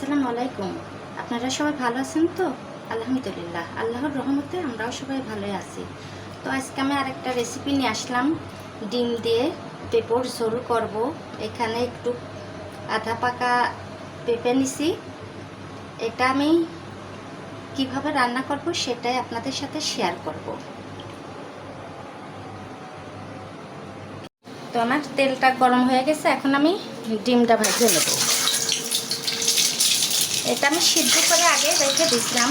আসসালামু আলাইকুম। আপনারা সবাই ভালো আছেন তো? আলহামদুলিল্লাহ। আল্লাহর রহমতে আমরাও সবাই ভালোই আছি। তো আজকে আমি আরেকটা রেসিপি নিয়ে আসলাম। ডিম দিয়ে পেঁপোর ঝোল করব। এখানে একটু আধা পাকা পেঁপে নিছি। এটা আমি কীভাবে রান্না করব সেটাই আপনাদের সাথে শেয়ার করব। তো আমার তেলটা গরম হয়ে গেছে। এখন আমি ডিমটা ভেজে নেব। এটা আমি সিদ্ধ করে আগে রেখে দিছিলাম।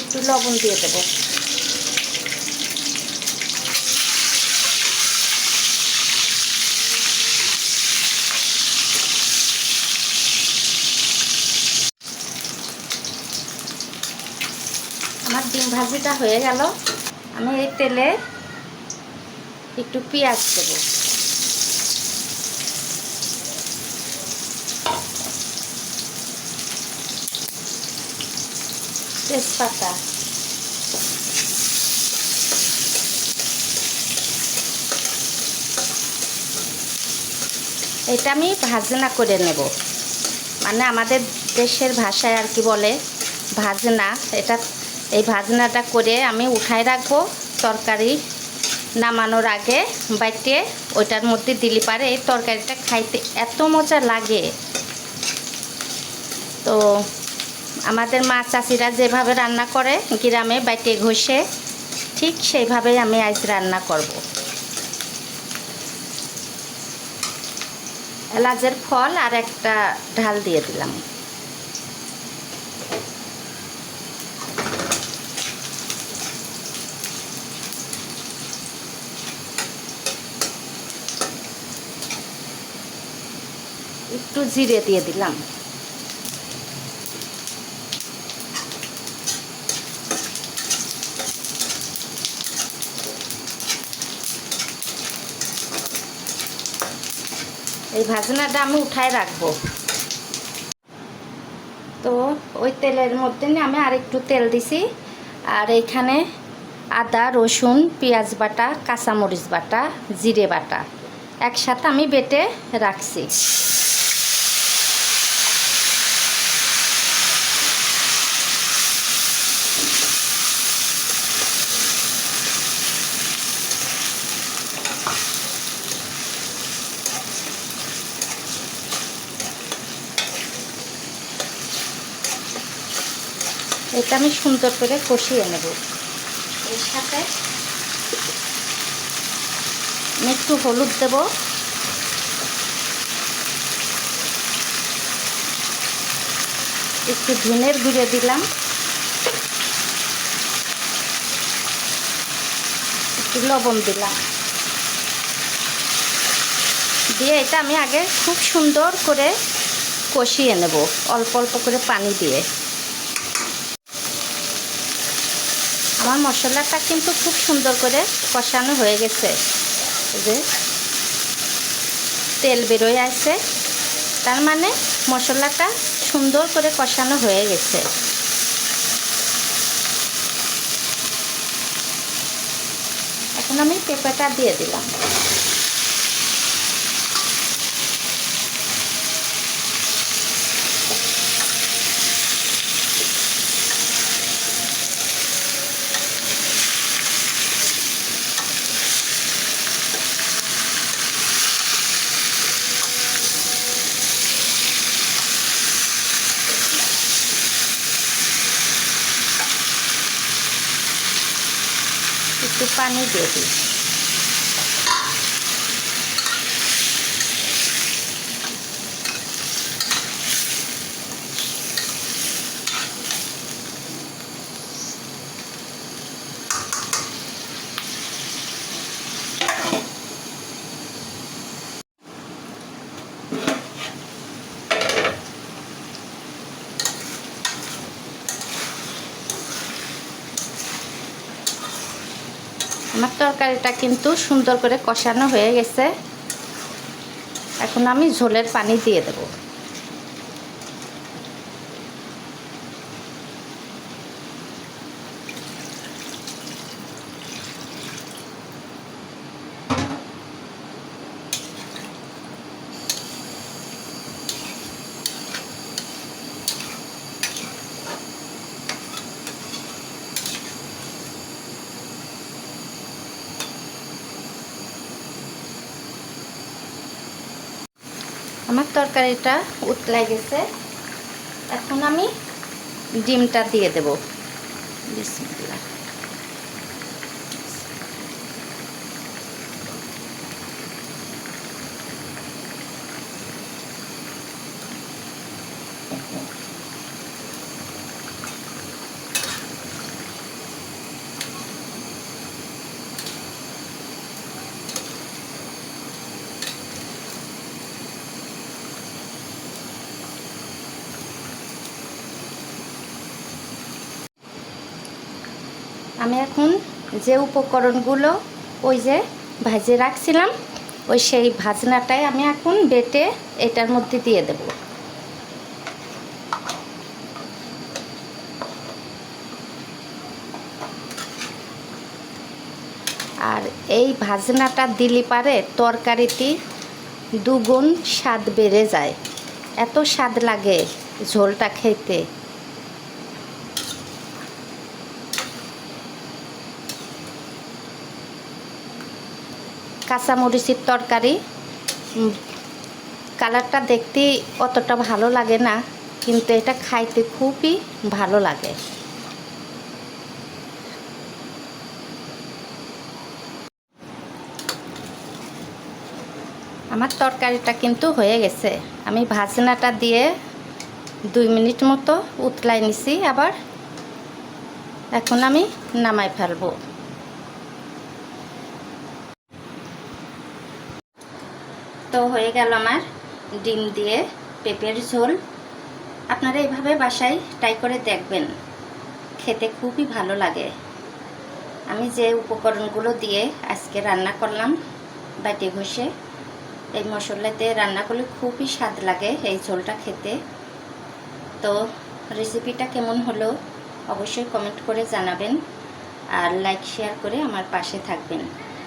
একটু লবণ দিয়ে দেবো আমার ডিম ভাজিটা হয়ে গেল। আমি এই তেলে একটু পেঁয়াজ দেব। তেজপাতা। এটা আমি ভাজনা করে নেব। মানে আমাদের দেশের ভাষায় আর কি বলে, ভাজনা। এটা এই ভাজনাটা করে আমি উঠায় রাখব তরকারি নামানোর আগে। বাইটে ওইটার মধ্যে দিলি পারে এই তরকারিটা খাইতে এত মজা লাগে। তো আমাদের মা চাষিরা যেভাবে রান্না করে গ্রামে বাইটে ঘষে, ঠিক সেইভাবেই আমি আজ রান্না করব। এলাচের ফল আর একটা ঢাল দিয়ে দিলাম। একটু জিরে দিয়ে দিলাম। এই ভাজনাটা আমি উঠায় রাখব। তো ওই তেলের মধ্যে আমি আর একটু তেল দিছি। আর এখানে আদা, রসুন, পেঁয়াজ বাটা, কাঁচামরিচ বাটা, জিরে বাটা। একসাথে আমি বেটে রাখছি। এটা আমি সুন্দর করে কষিয়ে নেব। এর সাথে আমি একটু হলুদ দেব। একটু ধনের গুঁড়ে দিলাম। একটু লবণ দিলাম। দিয়ে এটা আমি আগে খুব সুন্দর করে কষিয়ে নেব, অল্প অল্প করে পানি দিয়ে। আমার মশলাটা কিন্তু খুব সুন্দর করে কষানো হয়ে গেছে। যে তেল বেরোয় আছে। তার মানে মশলাটা সুন্দর করে কষানো হয়ে গেছে। এখন আমি পেঁপেটা দিয়ে দিলাম। একটু পানি দিয়ে আমার তরকারিটা কিন্তু সুন্দর করে কষানো হয়ে গেছে। এখন আমি ঝোলের পানি দিয়ে দেব। আমার তরকারিটা উতলাই গেছে। এখন আমি ডিমটা দিয়ে দেবো। বিসমিল্লাহ। আমি এখন যে উপকরণগুলো ওই যে ভাজে রাখছিলাম, ওই সেই ভাজনাটাই আমি এখন বেটে এটার মধ্যে দিয়ে দেব। আর এই ভাজনাটা দিলে পারে তরকারিটি দুগুণ স্বাদ বেড়ে যায়। এত স্বাদ লাগে ঝোলটা খেতে। কাঁচামরিচের তরকারি। কালারটা দেখতে অতটা ভালো লাগে না, কিন্তু এটা খাইতে খুবই ভালো লাগে। আমার তরকারিটা কিন্তু হয়ে গেছে। আমি ভাজনাটা দিয়ে দুই মিনিট মতো উতলাই নিছি, আবার এখন আমি নামাই ফেলব। তো হয়ে গেল আমার ডিম দিয়ে পেঁপের ঝোল। আপনারা এইভাবে বাসায় ট্রাই করে দেখবেন। খেতে খুবই ভালো লাগে। আমি যে উপকরণগুলো দিয়ে আজকে রান্না করলাম বাটি ঘষে, এই মশলাতে রান্না করলে খুবই স্বাদ লাগে এই ঝোলটা খেতে। তো রেসিপিটা কেমন হলো অবশ্যই কমেন্ট করে জানাবেন। আর লাইক শেয়ার করে আমার পাশে থাকবেন।